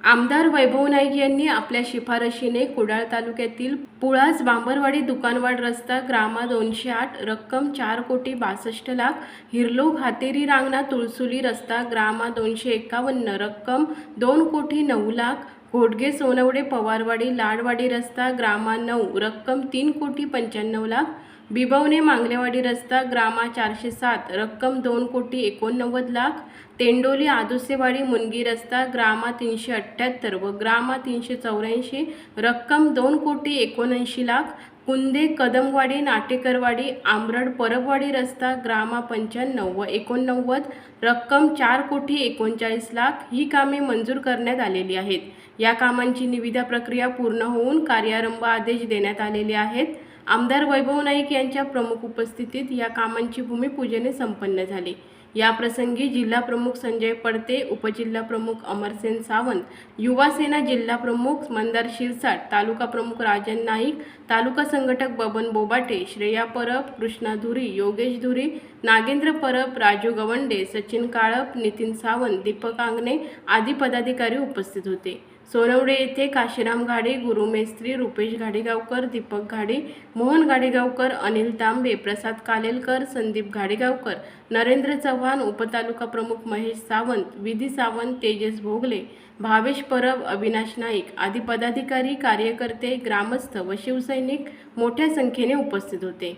आमदार वैभव नाईक यांनी आपल्या शिफारशीने कुडाळ तालुक्यातील पुळास बांबरवाडी दुकानवाड रस्ता ग्रामा दोनशे आठ रक्कम चार कोटी बासष्ट लाख हिरलोक हातेरी रांगणा तुळसुली रस्ता ग्रामा दोनशे एकावन्न रक्कम दोन कोटी नऊ लाख घोटगे सोनवडे पवारवाडी लाडवाडी रस्ता ग्रामा नऊ रक्कम तीन कोटी पंच्याण्णव लाख बिबवणे मांगलेवाडी रस्ता ग्रामा चारशे सात रक्कम दोन कोटी एकोणनव्वद लाख तेंडोली आदुसेवाडी मुनगी रस्ता ग्रामा तीनशे अठ्ठ्याहत्तर व ग्रामा तीनशे चौऱ्याऐंशी रक्कम दोन कोटी एकोणऐंशी लाख कुंदे कदमवाडी नाटेकरवाडी आंबरड परबवाडी रस्ता ग्रामा पंच्याण्णव व एकोणनव्वद रक्कम चार कोटी एकोणचाळीस लाख ही कामे मंजूर करण्यात आलेली आहेत. या कामांची निविदा प्रक्रिया पूर्ण होऊन कार्यारंभ आदेश देण्यात आलेले आहेत. आमदार वैभव नाईक यांच्या प्रमुख उपस्थितीत या कामांची भूमिपूजने संपन्न झाली. या प्रसंगी जिल्हा प्रमुख संजय पडते उपजिल्हा प्रमुख अमरसेन सावंत युवासेना जिल्हा प्रमुख मंदार शिरसाट तालुका प्रमुख राजन नाईक तालुका संघटक बबन बोबाटे श्रेया परब कृष्णा धुरी योगेश धुरी नागेंद्र परब राजू गवंडे सचिन काळप नितीन सावंत दीपक आंगणे आदी पदाधिकारी उपस्थित होते. सोनवडे येथे काशीराम घाडे गुरुमेस्त्री रुपेश घाडेगावकर दीपक घाडे मोहन घाडेगावकर अनिल तांबे प्रसाद कालेलकर संदीप घाडेगावकर नरेंद्र चव्हाण उपतालुका प्रमुख महेश सावंत विधी सावंत तेजस भोगले भावेश परब अविनाश नाईक आदी पदाधिकारी कार्यकर्ते ग्रामस्थ व शिवसैनिक मोठ्या संख्येने उपस्थित होते.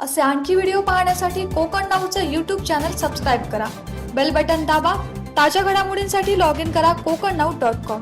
असे आणखी व्हिडिओ पाहण्यासाठी कोकण नाऊचं यूट्यूब चॅनल सबस्क्राईब करा. बेल बटन दाबा. ताज्या घडामोडींसाठी लॉग इन करा कोकण नाऊ डॉट कॉम